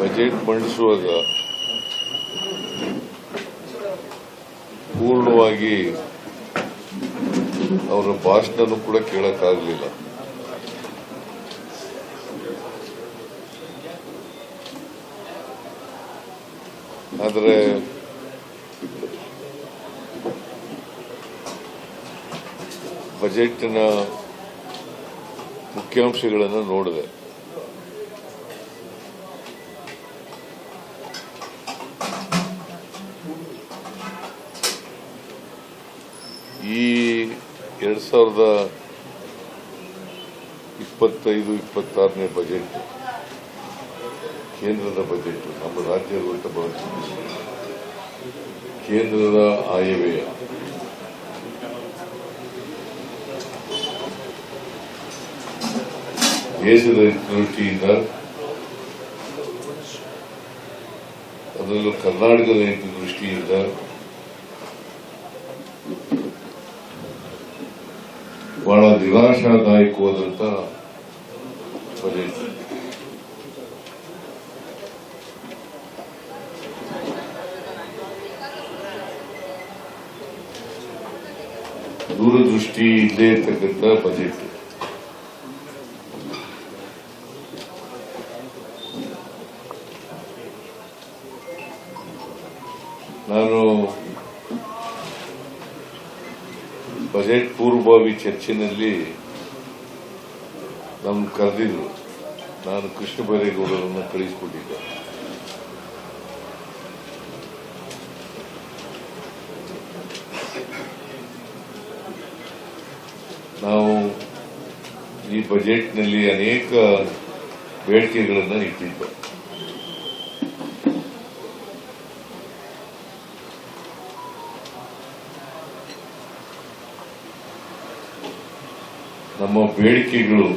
Budget ಮಂಡಿಸುವಾಗ ಪೂರ್ಣವಾಗಿ ಅವರ ಭಾಷಣನೂ ಕೂಡ ಕೇಳಕ್ಕಾಗಲಿಲ್ಲ. ಆದರೆ ಬಜೆಟ್ನ ಮುಖ್ಯಾಂಶಗಳನ್ನು ನೋಡಿದೆ. ಈ ಎರಡ್ ಸಾವಿರದ ಇಪ್ಪತ್ತೈದು, ಇಪ್ಪತ್ತಾರನೇ ಬಜೆಟ್ ಕೇಂದ್ರದ ಬಜೆಟ್ ನಮ್ಮ ಬಜೆಟ್ ಕೇಂದ್ರದ ಆಯವ್ಯಯ. ದೇಶದ ದೃಷ್ಟಿಯಿಂದ ಅದರಲ್ಲೂ ಕರ್ನಾಟಕದ ದೃಷ್ಟಿಯಿಂದ ಬಹಳ ನಿರಾಶಾದಾಯಕವಾದಂತ ಬಜೆಟ್ ದೂರದೃಷ್ಟಿ ಇಲ್ಲೇ ಇರ್ತಕ್ಕಂಥ ಬಜೆಟ್ ನಾನು ಬಜೆಟ್ ಪೂರ್ವಭಾವಿ ಚರ್ಚೆನಲ್ಲಿ ನಮ್ಮ ಕರೆದಿದ್ರು. ನಾನು ಕೃಷ್ಣ ಬೈರೇಗೌಡರನ್ನು ಕಳಿಸಿಕೊಟ್ಟಿದ್ದೆ. ನಾವು ಈ ಬಜೆಟ್ನಲ್ಲಿ ಅನೇಕ ಬೇಡಿಕೆಗಳನ್ನು ಇಟ್ಟಿದ್ದು ನಮ್ಮ ಬೇಡಿಕೆಗಳು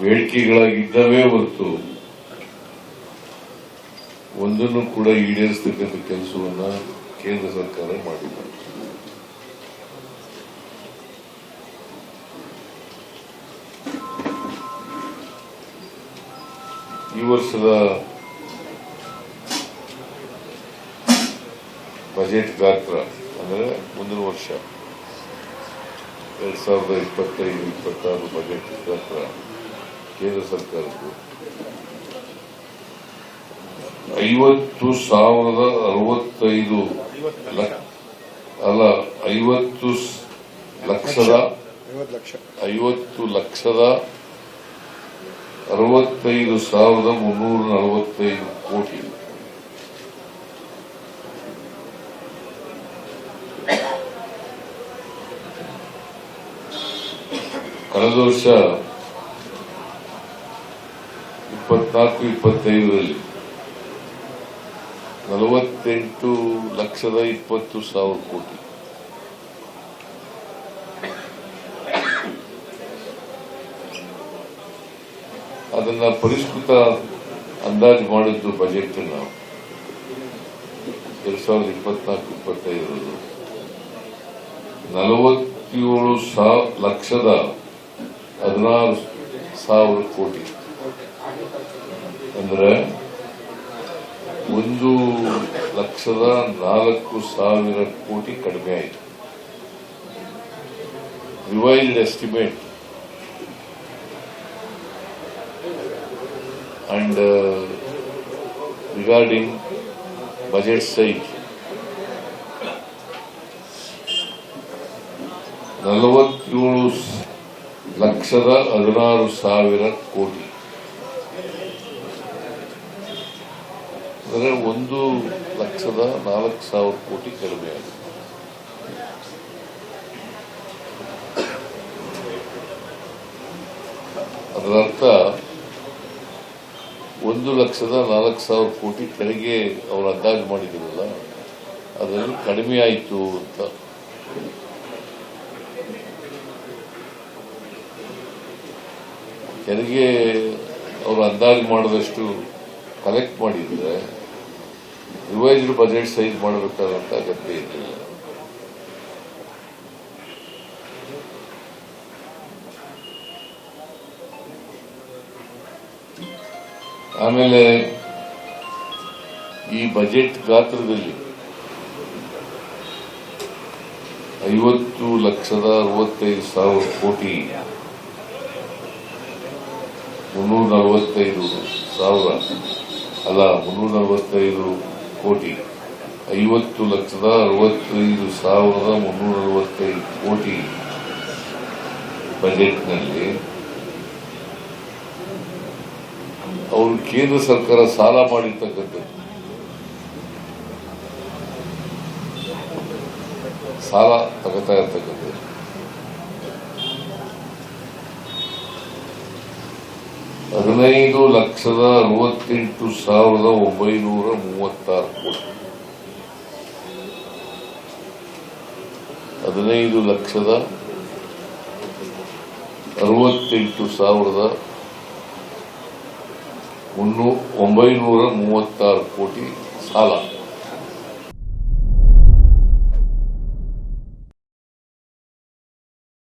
ಬೇಡಿಕೆಗಳಾಗಿದ್ದವೇ ಹೊರತು ಒಂದನ್ನು ಕೂಡ ಈಡೇರಿಸತಕ್ಕಂಥ ಕೆಲಸವನ್ನ ಕೇಂದ್ರ ಸರ್ಕಾರ ಮಾಡಿಲ್ಲ. ಈ ವರ್ಷದ ಬಜೆಟ್ ಗಾತ್ರ ಅಂದರೆ ಮುಂದಿನ ವರ್ಷ. ಎರಡ್ ಸಾವಿರದ ಇಪ್ಪತ್ತೈದು ಇಪ್ಪತ್ತಾರು ಬಜೆಟ್ ಗಾತ್ರ ಕೇಂದ್ರ ಸರ್ಕಾರದ್ದು. ಐವತ್ತು ಸಾವಿರದ ಅರವತ್ತೈದು ಲಕ್ಷ. ಅಲ್ಲ ಐವತ್ತು ಲಕ್ಷದ ಐವತ್ತು ಲಕ್ಷ. ಐವತ್ತು ಲಕ್ಷದ ಅರವತ್ತೈದು ಸಾವಿರದ ಮುನ್ನೂರ ನಲವತ್ತೈದು ಕೋಟಿ. ಕಳೆದ ವರ್ಷ ಇಪ್ಪತ್ನಾಲ್ಕು ಇಪ್ಪತ್ತೈದರಲ್ಲಿ ನಲವತ್ತೆಂಟು ಲಕ್ಷದ ಇಪ್ಪತ್ತು ಸಾವಿರ ಕೋಟಿ. ಅದನ್ನ ಪರಿಷ್ಕೃತ ಅಂದಾಜು ಮಾಡಿದ್ದು ಬಜೆಟ್ ನಾವು. ಎರಡ್ ಸಾವಿರದ ಇಪ್ಪತ್ನಾಲ್ಕು ಇಪ್ಪತ್ತೈದರಲ್ಲಿ ನಲವತ್ತೇಳು ಸಾವಿರ ಲಕ್ಷದ ಹದಿನಾರು ಸಾವಿರ ಕೋಟಿ ಅಂದ್ರೆ ಒಂದು ಲಕ್ಷದ ನಾಲ್ಕು ಸಾವಿರ ಕೋಟಿ ಕಡಿಮೆ ಆಯಿತು revised estimate and regarding budget size. ನಲವತ್ತೇಳು ಲಕ್ಷದ ಹದಿನಾರು ಸಾವಿರ ಕೋಟಿ. ಅಂದರೆ ಒಂದು ಲಕ್ಷದ ನಾಲ್ಕು ಸಾವಿರ ಕೋಟಿ ಕಡಿಮೆ ಆಗಿದೆ. ಅದರ ಅರ್ಥ ಒಂದು ಲಕ್ಷದ ನಾಲ್ಕು ಸಾವಿರ ಕೋಟಿ ತೆರಿಗೆ ಅವರು ಅಂದಾಜು ಮಾಡಿದ್ರಲ್ಲ, ಅದರಲ್ಲಿ ಕಡಿಮೆ ಆಯಿತು ಅಂತ. ತೆರಿಗೆ ಅವರು ಅಂದಾಜು ಮಾಡಿದಷ್ಟು ಕಲೆಕ್ಟ್ ಮಾಡಿದ್ರೆ ರಿವೈಸ್ಡ್ ಬಜೆಟ್ ಸೈಜ್ ಮಾಡಬೇಕಾದಂತ ಅಗತ್ಯ ಇರಲಿಲ್ಲ. ಆಮೇಲೆ ಈ ಬಜೆಟ್ ಗಾತ್ರದಲ್ಲಿ ಐವತ್ತು ಲಕ್ಷದ ಅರವತ್ತೈದು ಸಾವಿರ ಕೋಟಿ ಮುನ್ನೂರ ನಲವತ್ತೈದು ಸಾವಿರ ಅಲ್ಲ ಮುನ್ನೂರ ನಲವತ್ತೈದು ಕೋಟಿ. ಐವತ್ತು ಲಕ್ಷದ ಅರವತ್ತೈದು ಸಾವಿರದ ಮುನ್ನೂರ ನಲವತ್ತೈದು ಕೋಟಿ ಬಜೆಟ್ನಲ್ಲಿ ಅವರು ಕೇಂದ್ರ ಸರ್ಕಾರ ಸಾಲ ಮಾಡಿರ್ತಕ್ಕಂಥದ್ದು. ಸಾಲ ತಗೋತಾ ಇರ್ತಕ್ಕಂಥದ್ದು. ಹದಿನೈದು ಲಕ್ಷದ ಅರವತ್ತೆಂಟು ಸಾವಿರದ ಒಂಬೈನೂರ ಮೂವತ್ತಾರು ಕೋಟಿ. ಹದಿನೈದು ಲಕ್ಷದ ಅರವತ್ತೆಂಟು ಸಾವಿರದ ಒಂಬೈನೂರ ಮೂವತ್ತಾರು ಕೋಟಿ ಸಾಲ.